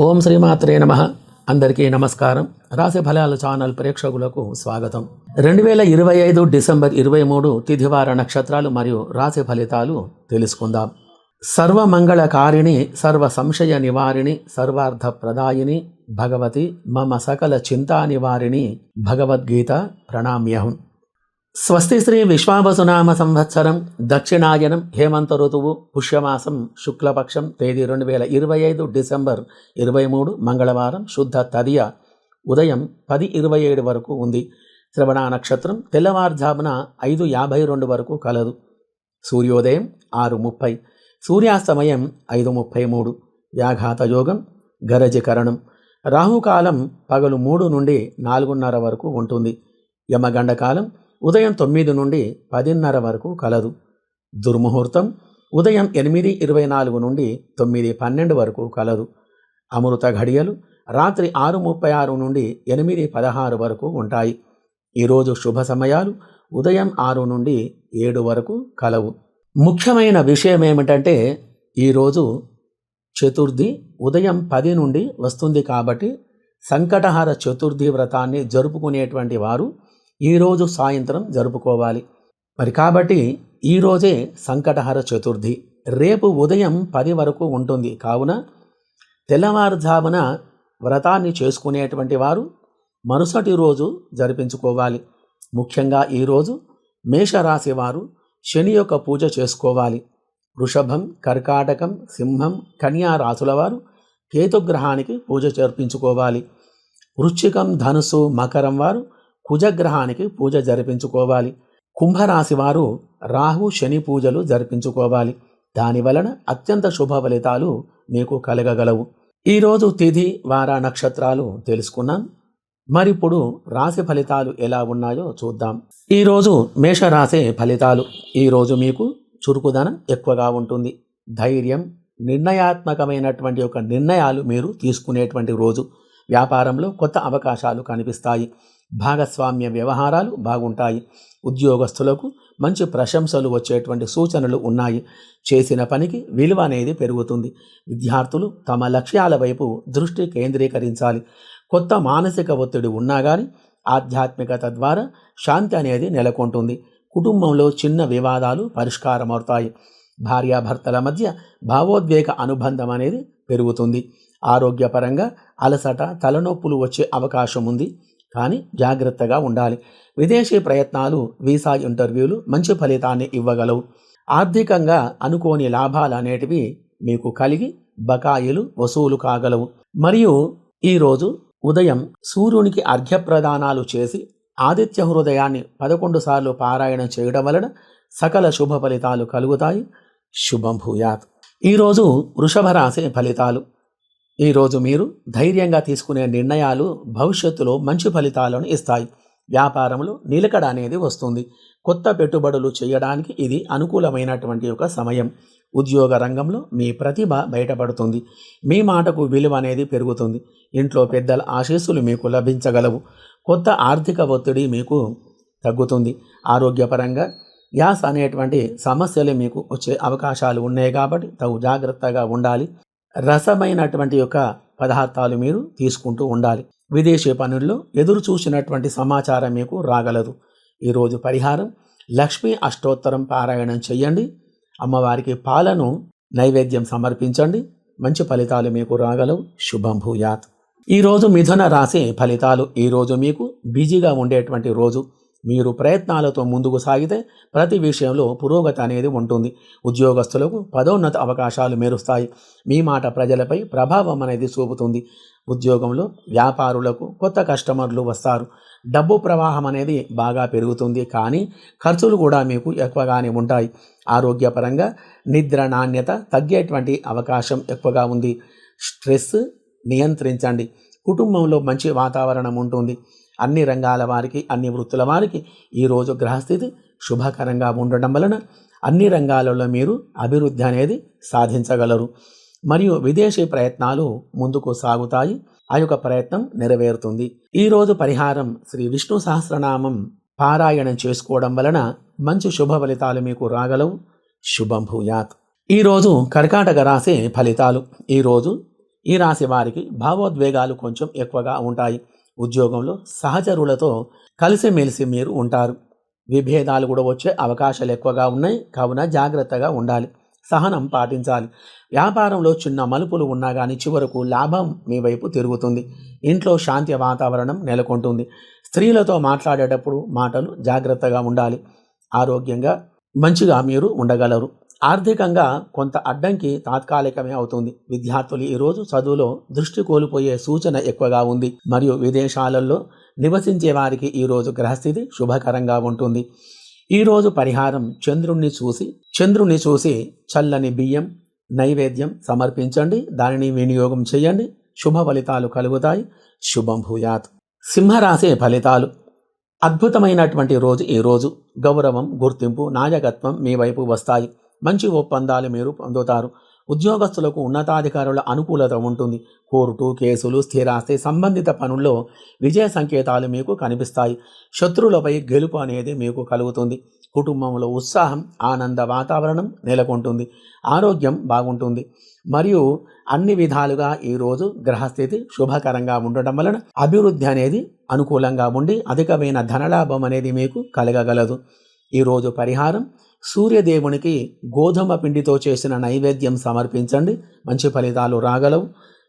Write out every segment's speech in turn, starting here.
ఓం శ్రీమాత్రే నమ. అందరికీ నమస్కారం. రాశి ఫలాల ఛానల్ ప్రేక్షకులకు స్వాగతం. రెండు వేల ఇరవై ఐదు డిసెంబర్ ఇరవై మూడు తిథివార నక్షత్రాలు మరియు రాశి ఫలితాలు తెలుసుకుందాం. సర్వమంగళకారిణి సర్వ సంశయ నివారిణి సర్వార్థ ప్రదాయిని భగవతి మమ సకల చింతా నివారిణి భగవద్గీత ప్రణామ్యహం. స్వస్తి శ్రీ విశ్వావసునామ సంవత్సరం దక్షిణాయనం హేమంత ఋతువు పుష్యమాసం శుక్లపక్షం తేదీ రెండు వేల ఇరవై ఐదు డిసెంబర్ ఇరవై మూడు మంగళవారం శుద్ధ తదియ ఉదయం పది ఇరవై ఏడు వరకు ఉంది. శ్రవణ నక్షత్రం తెల్లవారుజామున ఐదు యాభై రెండు వరకు కలదు. సూర్యోదయం ఆరు ముప్పై సూర్యాస్తమయం ఐదు ముప్పై మూడు వ్యాఘాత యోగం గరజకరణం రాహుకాలం పగలు మూడు నుండి నాలుగున్నర వరకు ఉంటుంది. యమగండకాలం ఉదయం తొమ్మిది నుండి పదిన్నర వరకు కలదు. దుర్ముహూర్తం ఉదయం ఎనిమిది ఇరవై నాలుగు నుండి తొమ్మిది పన్నెండు వరకు కలదు. అమృత ఘడియలు రాత్రి ఆరు ముప్పై ఆరు నుండి ఎనిమిది పదహారు వరకు ఉంటాయి. ఈరోజు శుభ సమయాలు ఉదయం ఆరు నుండి ఏడు వరకు కలవు. ముఖ్యమైన విషయం ఏమిటంటే ఈరోజు చతుర్థి ఉదయం పది నుండి వస్తుంది కాబట్టి సంకటహార చతుర్థి వ్రతాన్ని జరుపుకునేటువంటి వారు ఈరోజు సాయంత్రం జరుపుకోవాలి. మరి కాబట్టి ఈరోజే సంకటహర చతుర్థి. రేపు ఉదయం పది వరకు ఉంటుంది. కావున తెల్లవారుజామున వ్రతాన్ని చేసుకునేటువంటి వారు మరుసటి రోజు జరిపించుకోవాలి. ముఖ్యంగా ఈరోజు మేషరాశి వారు శని యొక్క పూజ చేసుకోవాలి. వృషభం కర్కాటకం సింహం కన్యా రాశుల వారు కేతుగ్రహానికి పూజ జరిపించుకోవాలి వృశ్చికం ధనుసు మకరం వారు కుజగ్రహానికి పూజ జరిపించుకోవాలి. కుంభరాశి వారు రాహు శని పూజలు జరిపించుకోవాలి. దాని వలన అత్యంత శుభ ఫలితాలు మీకు కలగగలవు. ఈరోజు తిథి వార నక్షత్రాలు తెలుసుకున్నాం. మరిప్పుడు రాశి ఫలితాలు ఎలా ఉన్నాయో చూద్దాం. ఈరోజు మేషరాశి ఫలితాలు. ఈరోజు మీకు చురుకుదనం ఎక్కువగా ఉంటుంది. ధైర్యం నిర్ణయాత్మకమైనటువంటి ఒక నిర్ణయాలు మీరు తీసుకునేటువంటి రోజు. వ్యాపారంలో కొత్త అవకాశాలు కనిపిస్తాయి. భాగస్వామ్య వ్యవహారాలు బాగుంటాయి. ఉద్యోగస్తులకు మంచి ప్రశంసలు వచ్చేటువంటి సూచనలు ఉన్నాయి. చేసిన పనికి విలువ అనేది పెరుగుతుంది. విద్యార్థులు తమ లక్ష్యాల వైపు దృష్టి కేంద్రీకరించాలి. కొత్త మానసిక ఒత్తిడి ఉన్నా కానీ ఆధ్యాత్మికత ద్వారా శాంతి అనేది నెలకొంటుంది. కుటుంబంలో చిన్న వివాదాలు పరిష్కారమవుతాయి. భార్యాభర్తల మధ్య భావోద్వేగ అనుబంధం అనేది పెరుగుతుంది. ఆరోగ్యపరంగా అలసట తలనొప్పులు వచ్చే అవకాశం ఉంది. కానీ జాగ్రత్తగా ఉండాలి. విదేశీ ప్రయత్నాలు వీసా ఇంటర్వ్యూలు మంచి ఫలితాన్ని ఇవ్వగలవు. ఆర్థికంగా అనుకోని లాభాలు అనేటివి మీకు కలిగి బకాయిలు వసూలు కాగలవు. మరియు ఈరోజు ఉదయం సూర్యునికి అర్ఘ్యప్రదానాలు చేసి ఆదిత్య హృదయాన్ని పదకొండు సార్లు పారాయణం చేయడం వలన సకల శుభ ఫలితాలు కలుగుతాయి. శుభం భూయాత్. ఈరోజు వృషభ రాశి ఫలితాలు. ఈరోజు మీరు ధైర్యంగా తీసుకునే నిర్ణయాలు భవిష్యత్తులో మంచి ఫలితాలను ఇస్తాయి. వ్యాపారంలో నిలకడ అనేది వస్తుంది. కొత్త పెట్టుబడులు చేయడానికి ఇది అనుకూలమైనటువంటి ఒక సమయం. ఉద్యోగ రంగంలో మీ ప్రతిభ బయటపడుతుంది. మీ మాటకు విలువ అనేది పెరుగుతుంది. ఇంట్లో పెద్దల ఆశీస్సులు మీకు లభించగలవు. కొత్త ఆర్థిక ఒత్తిడి మీకు తగ్గుతుంది. ఆరోగ్యపరంగా గ్యాస్ అనేటువంటి సమస్యలు మీకు వచ్చే అవకాశాలు ఉన్నాయి కాబట్టి తగు జాగ్రత్తగా ఉండాలి. రసమైనటువంటి యొక్క పదార్థాలు మీరు తీసుకుంటూ ఉండాలి. విదేశీ పనుల్లో ఎదురు చూసినటువంటి సమాచారం మీకు రాగలదు. ఈరోజు పరిహారం లక్ష్మీ అష్టోత్తరం పారాయణం చేయండి. అమ్మవారికి పాలను నైవేద్యం సమర్పించండి. మంచి ఫలితాలు మీకు రాగలవు. శుభం భూయాత్. ఈరోజు మిథున రాశి ఫలితాలు. ఈరోజు మీకు బిజీగా ఉండేటువంటి రోజు. మీరు ప్రయత్నాలతో ముందుకు సాగితే ప్రతి విషయంలో పురోగతి అనేది ఉంటుంది. ఉద్యోగస్తులకు పదోన్నత అవకాశాలు మెరుస్తాయి. మీ మాట ప్రజలపై ప్రభావం అనేది చూపుతుంది. ఉద్యోగంలో వ్యాపారులకు కొత్త కస్టమర్లు వస్తారు. డబ్బు ప్రవాహం అనేది బాగా పెరుగుతుంది. కానీ ఖర్చులు కూడా మీకు ఎక్కువగానే ఉంటాయి. ఆరోగ్యపరంగా నిద్ర నాణ్యత తగ్గేటువంటి అవకాశం ఎక్కువగా ఉంది. స్ట్రెస్ నియంత్రించండి. కుటుంబంలో మంచి వాతావరణం ఉంటుంది. అన్ని రంగాల వారికి అన్ని వృత్తుల వారికి ఈరోజు గ్రహస్థితి శుభకరంగా ఉండడం వలన అన్ని రంగాలలో మీరు అభివృద్ధి అనేది సాధించగలరు. మరియు విదేశీ ప్రయత్నాలు ముందుకు సాగుతాయి. ఆ యొక్క ప్రయత్నం నెరవేరుతుంది. ఈరోజు పరిహారం శ్రీ విష్ణు సహస్రనామం పారాయణం చేసుకోవడం వలన మంచి శుభ ఫలితాలు మీకు రాగలవు. శుభం భూయాత్. ఈరోజు కర్కాటక రాశి ఫలితాలు. ఈరోజు ఈ రాశి వారికి భావోద్వేగాలు కొంచెం ఎక్కువగా ఉంటాయి. ఉద్యోగంలో సహచరులతో కలిసిమెలిసి మీరు ఉంటారు. విభేదాలు కూడా వచ్చే అవకాశాలు ఎక్కువగా ఉన్నాయి. కావున జాగ్రత్తగా ఉండాలి. సహనం పాటించాలి. వ్యాపారంలో చిన్న మలుపులు ఉన్నా కానీ చివరకు లాభం మీ వైపు తిరుగుతుంది. ఇంట్లో శాంతి వాతావరణం నెలకొంటుంది. స్త్రీలతో మాట్లాడేటప్పుడు మాటలు జాగ్రత్తగా ఉండాలి. ఆరోగ్యంగా మంచిగా మీరు ఉండగలరు. ఆర్థికంగా కొంత అడ్డంకి తాత్కాలికమే అవుతుంది. విద్యార్థులు ఈరోజు చదువులో దృష్టి కోల్పోయే సూచన ఎక్కువగా ఉంది. మరియు విదేశాలలో నివసించే వారికి ఈరోజు గ్రహస్థితి శుభకరంగా ఉంటుంది. ఈరోజు పరిహారం చంద్రుణ్ణి చూసి చంద్రుణ్ణి చూసి చల్లని బియ్యం నైవేద్యం సమర్పించండి. దానిని వినియోగం చేయండి. శుభ ఫలితాలు కలుగుతాయి. శుభం భూయాత్. సింహరాశి ఫలితాలు. అద్భుతమైనటువంటి రోజు ఈ రోజు. గౌరవం గుర్తింపు నాయకత్వం మీ వైపు వస్తాయి. మంచి ఒప్పందాలు మీరు పొందుతారు. ఉద్యోగస్తులకు ఉన్నతాధికారుల అనుకూలత ఉంటుంది. కోర్టు కేసులు స్థిరాస్తి సంబంధిత పనుల్లో విజయ సంకేతాలు మీకు కనిపిస్తాయి. శత్రువులపై గెలుపు అనేది మీకు కలుగుతుంది. కుటుంబంలో ఉత్సాహం ఆనంద వాతావరణం నెలకొంటుంది. ఆరోగ్యం బాగుంటుంది. మరియు అన్ని విధాలుగా ఈరోజు గ్రహస్థితి శుభకరంగా ఉండటం వలన అభివృద్ధి అనేది అనుకూలంగా ఉండి అధికమైన ధనలాభం అనేది మీకు కలగగలదు. ఈరోజు పరిహారం సూర్యదేవునికి గోధుమ పిండితో చేసిన నైవేద్యం సమర్పించండి. మంచి ఫలితాలు రాగలవు.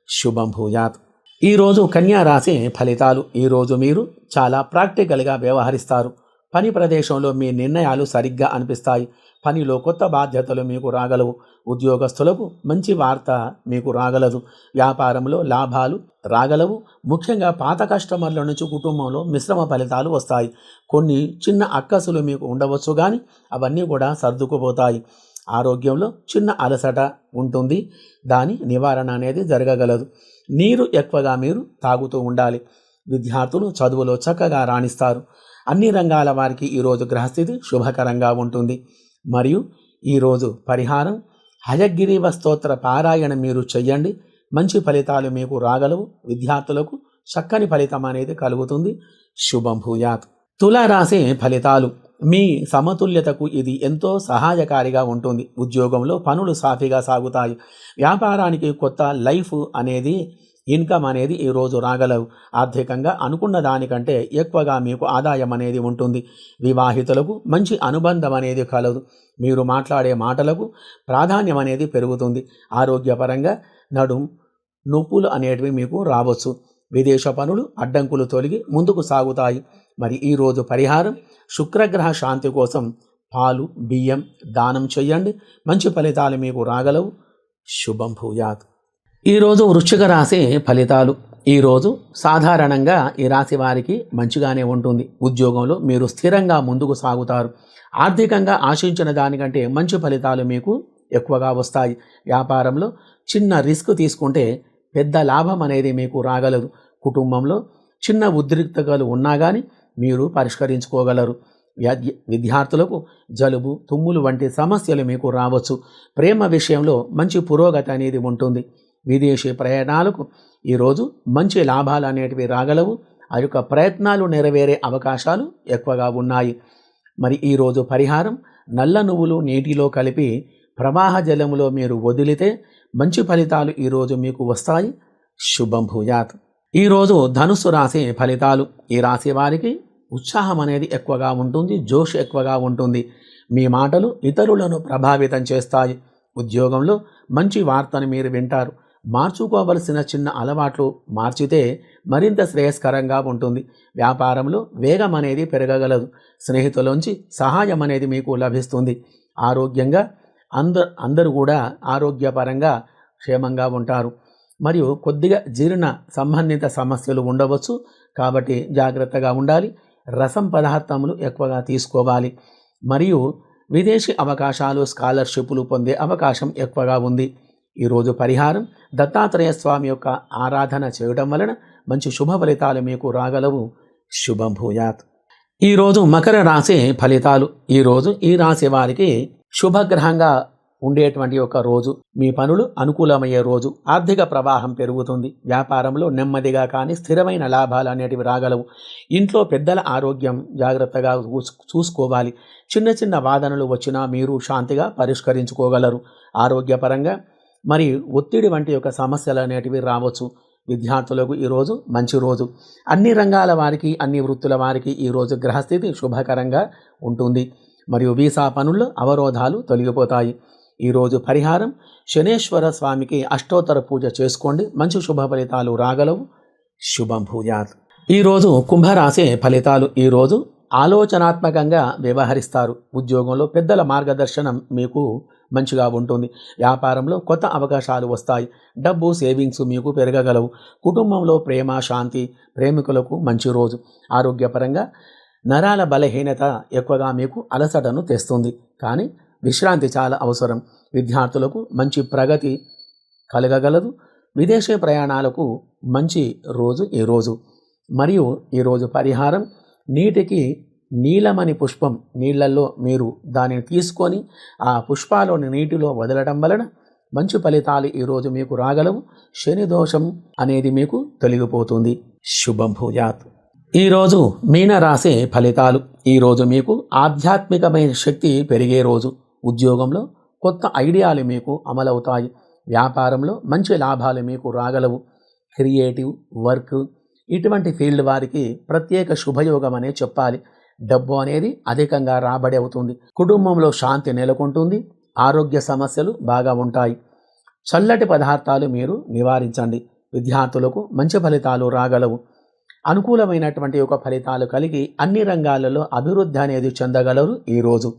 శుభం భూయాత్. ఈరోజు కన్యా రాశి ఫలితాలు. ఈరోజు మీరు చాలా ప్రాక్టికల్గా వ్యవహరిస్తారు. పని ప్రదేశంలో మీ నిర్ణయాలు సరిగ్గా అనిపిస్తాయి. పనిలో కొత్త బాధ్యతలు మీకు రాగలవు. ఉద్యోగస్తులకు మంచి వార్త మీకు రాగలదు. వ్యాపారంలో లాభాలు రాగలవు. ముఖ్యంగా పాత కస్టమర్ల నుంచి కుటుంబంలో మిశ్రమ ఫలితాలు వస్తాయి. కొన్ని చిన్న అక్కసులు మీకు ఉండవచ్చు కానీ అవన్నీ కూడా సర్దుకుపోతాయి. ఆరోగ్యంలో చిన్న అలసట ఉంటుంది. దాని నివారణ అనేది జరగగలదు. నీరు ఎక్కువగా మీరు తాగుతూ ఉండాలి. విద్యార్థులు చదువులో చక్కగా రాణిస్తారు. అన్ని రంగాల వారికి ఈరోజు గ్రహస్థితి శుభకరంగా ఉంటుంది. మరియు ఈరోజు పరిహారం. హయగ్రీవ స్తోత్ర పారాయణ మీరు చెయ్యండి. మంచి ఫలితాలు మీకు రాగలవు. విద్యార్థులకు చక్కని ఫలితం అనేది కలుగుతుంది. శుభం భూయాత్ తులారాశి ఫలితాలు. మీ సమతుల్యతకు ఇది ఎంతో సహాయకారిగా ఉంటుంది. ఉద్యోగంలో పనులు సాఫీగా సాగుతాయి. వ్యాపారానికి కొత్త లైఫ్ అనేది ఇన్కమ్ అనేది ఈరోజు రాగలవు. ఆర్థికంగా అనుకున్న దానికంటే ఎక్కువగా మీకు ఆదాయం అనేది ఉంటుంది. వివాహితులకు మంచి అనుబంధం అనేది కలదు. మీరు మాట్లాడే మాటలకు ప్రాధాన్యం అనేది పెరుగుతుంది. ఆరోగ్యపరంగా నడుం నొప్పులు అనేటివి మీకు రావచ్చు. విదేశ పనులు అడ్డంకులు తొలగి ముందుకు సాగుతాయి. మరి ఈరోజు పరిహారం శుక్రగ్రహ శాంతి కోసం పాలు బియ్యం దానం చేయండి. మంచి ఫలితాలు మీకు రాగలవు. శుభం భూయాత్. ఈరోజు వృశ్చిక రాశి ఫలితాలు. ఈరోజు సాధారణంగా ఈ రాశి వారికి మంచిగానే ఉంటుంది. ఉద్యోగంలో మీరు స్థిరంగా ముందుకు సాగుతారు. ఆర్థికంగా ఆశించిన దానికంటే మంచి ఫలితాలు మీకు ఎక్కువగా వస్తాయి. వ్యాపారంలో చిన్న రిస్క్ తీసుకుంటే పెద్ద లాభం అనేది మీకు రాగలదు. కుటుంబంలో చిన్న ఉద్రిక్తతలు ఉన్నా కానీ మీరు పరిష్కరించుకోగలరు. విద్యార్థులకు జలుబు తుమ్ములు వంటి సమస్యలు మీకు రావచ్చు. ప్రేమ విషయంలో మంచి పురోగతి అనేది ఉంటుంది. విదేశీ ప్రయాణాలకు ఈరోజు మంచి లాభాలు అనేటివి రాగలవు. ఆ యొక్క ప్రయత్నాలు నెరవేరే అవకాశాలు ఎక్కువగా ఉన్నాయి. మరి ఈరోజు పరిహారం నల్ల నువ్వులు నీటిలో కలిపి ప్రవాహ జలములో మీరు వదిలితే మంచి ఫలితాలు ఈరోజు మీకు వస్తాయి. శుభం భూయాత్. ఈరోజు ధనుస్సు రాశి ఫలితాలు. ఈ రాశి వారికి ఉత్సాహం అనేది ఎక్కువగా ఉంటుంది జోష్ ఎక్కువగా ఉంటుంది. మీ మాటలు ఇతరులను ప్రభావితం చేస్తాయి. ఉద్యోగంలో మంచి వార్తను మీరు వింటారు. మార్చుకోవలసిన చిన్న అలవాట్లు మార్చితే మరింత శ్రేయస్కరంగా ఉంటుంది. వ్యాపారంలో వేగం అనేది పెరగగలదు. స్నేహితులోంచి సహాయం అనేది మీకు లభిస్తుంది. ఆరోగ్యంగా అంద అందరూ కూడా ఆరోగ్యపరంగా క్షేమంగా ఉంటారు. మరియు కొద్దిగా జీర్ణ సంబంధిత సమస్యలు ఉండవచ్చు. కాబట్టి జాగ్రత్తగా ఉండాలి. రసం పదార్థములు ఎక్కువగా తీసుకోవాలి. మరియు విదేశీ అవకాశాలు స్కాలర్షిప్లు పొందే అవకాశం ఎక్కువగా ఉంది. ఈరోజు పరిహారం దత్తాత్రేయ స్వామి యొక్క ఆరాధన చేయడం వలన మంచి శుభ ఫలితాలు మీకు రాగలవు. శుభం భూయాత్. ఈరోజు మకర రాశి ఫలితాలు. ఈరోజు ఈ రాశి వారికి శుభగ్రహంగా ఉండేటువంటి ఒక రోజు. మీ పనులు అనుకూలమయ్యే రోజు. ఆర్థిక ప్రవాహం పెరుగుతుంది. వ్యాపారంలో నెమ్మదిగా కానీ స్థిరమైన లాభాలు అనేటివి రాగలవు. ఇంట్లో పెద్దల ఆరోగ్యం జాగ్రత్తగా చూస్- చూసుకోవాలి. చిన్న చిన్న వాదనలు వచ్చినా మీరు శాంతిగా పరిష్కరించుకోగలరు. ఆరోగ్యపరంగా మరి ఒత్తిడి వంటి యొక్క సమస్యలు అనేటివి రావచ్చు. విద్యార్థులకు ఈరోజు మంచి రోజు. అన్ని రంగాల వారికి అన్ని వృత్తుల వారికి ఈరోజు గ్రహస్థితి శుభకరంగా ఉంటుంది. మరియు వీసా పనుల్లో అవరోధాలు తొలగిపోతాయి. ఈరోజు పరిహారం శనేశ్వర స్వామికి అష్టోత్తర పూజ చేసుకోండి. మంచి శుభ ఫలితాలు రాగలవు. శుభం భూయాత్. ఈరోజు కుంభరాశి ఫలితాలు ఈరోజు ఆలోచనాత్మకంగా వ్యవహరిస్తారు. ఉద్యోగంలో పెద్దల మార్గదర్శనం మీకు మంచిగా ఉంటుంది. వ్యాపారంలో కొత్త అవకాశాలు వస్తాయి. డబ్బు సేవింగ్స్ మీకు పెరగగలవు. కుటుంబంలో ప్రేమ శాంతి ప్రేమికులకు మంచి రోజు. ఆరోగ్యపరంగా నరాల బలహీనత ఎక్కువగా మీకు అలసటను తెస్తుంది. కానీ విశ్రాంతి చాలా అవసరం. విద్యార్థులకు మంచి ప్రగతి కలగగలదు. విదేశీ ప్రయాణాలకు మంచి రోజు ఈ రోజు. మరియు ఈరోజు పరిహారం నీటికి నీలమణి పుష్పం నీళ్ళలో మీరు దానిని తీసుకొని ఆ పుష్పాలోని నీటిలో వదలడం వలన మంచి ఫలితాలు ఈరోజు మీకు రాగలవు. శని దోషం అనేది మీకు తొలగిపోతుంది. శుభం భూయాత్. ఈరోజు మీనరాశి ఫలితాలు. ఈరోజు మీకు ఆధ్యాత్మికమైన శక్తి పెరిగే రోజు. ఉద్యోగంలో కొత్త ఐడియాలు మీకు అమలవుతాయి. వ్యాపారంలో మంచి లాభాలు మీకు రాగలవు. క్రియేటివ్ వర్క్ ఇటువంటి ఫీల్డ్ వారికి ప్రత్యేక శుభయోగం అనే చెప్పాలి. డబ్బు అనేది అధికంగా రాబడి అవుతుంది. కుటుంబంలో శాంతి నెలకొంటుంది. ఆరోగ్య సమస్యలు బాగా ఉంటాయి. చల్లటి పదార్థాలు మీరు నివారించండి. విద్యార్థులకు మంచి ఫలితాలు రాగలవు. అనుకూలమైనటువంటి ఒక ఫలితాలు కలిగి అన్ని రంగాలలో అభివృద్ధి అనేది చెందగలరు ఈరోజు.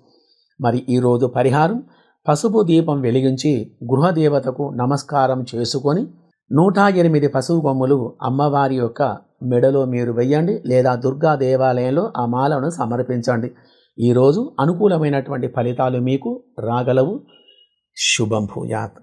మరి ఈరోజు పరిహారం పసుపు దీపం వెలిగించి గృహదేవతకు నమస్కారం చేసుకొని నూట ఎనిమిది పసుపు బొమ్మలు అమ్మవారి యొక్క మెడలో మీరు వెయ్యండి లేదా దుర్గా దేవాలయంలో ఆ మాలను సమర్పించండి. ఈరోజు అనుకూలమైనటువంటి ఫలితాలు మీకు రాగలవు. శుభం భూయాత్.